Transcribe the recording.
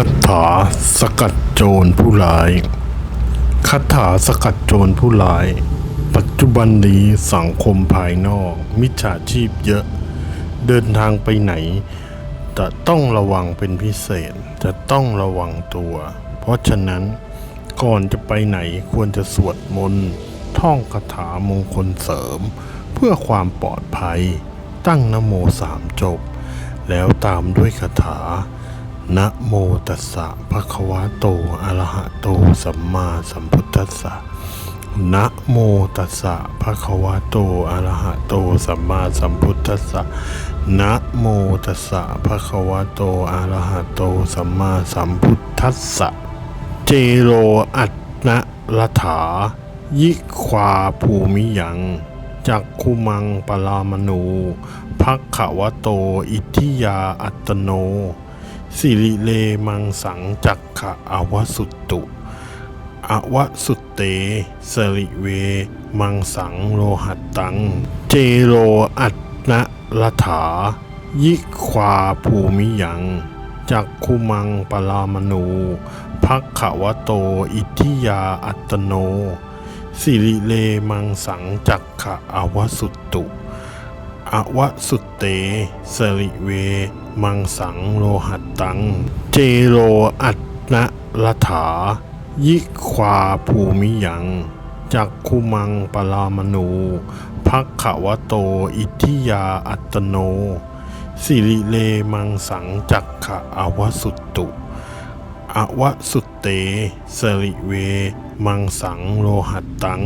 คาถาสกัดโจรผู้ร้ายคาถาสกัดโจรผู้ร้าย ปัจจุบันนี้สังคมภายนอก มิจฉาชีพเยอะ เดินทางไปไหน จะต้องระวังเป็นพิเศษ จะต้องระวังตัว เพราะฉะนั้นก่อนจะไปไหนควรจะสวดมนต์ท่องคาถามงคลเสริม เพื่อความปลอดภัย ตั้งนโมสามจบ แล้วตามด้วยคาถา นะโมตัสสะภะคะวะโตอะระหะโตสัมมาสัมพุทธัสสะนะโมตัสสะภะคะวะโตอะระหะโตสัมมาสัมพุทธัสสะนะโมตัสสะภะคะวะโตอะระหะโตสัมมาสัมพุทธัสสะเจโรอัตนะระถา ยิควาภูมิยังจักคุมังปรามณูพักขวะโต อิทิยาอัตโน สิริเลมังสังจักขะอวสุตตุอวสุตเตสริเว มังสังโลหัตตัง เจโรอัตนะระถา ยิควาภูมิยังจักคุมังปรามณูพักขวโตอิทิยาอัตโน สิริเลมังสังจักขะอวสุตตุอวสุตเตสริเว มังสังโลหัต ตัง เจโรอัตนะรถา ยิควาภูมิยังจักคุมังปรามณูพักขวโตอิทิยาอัตโน สิริเลมังสังจักขะอวสุตตุอวสุตเต สริเว มังสังโลหัตตัง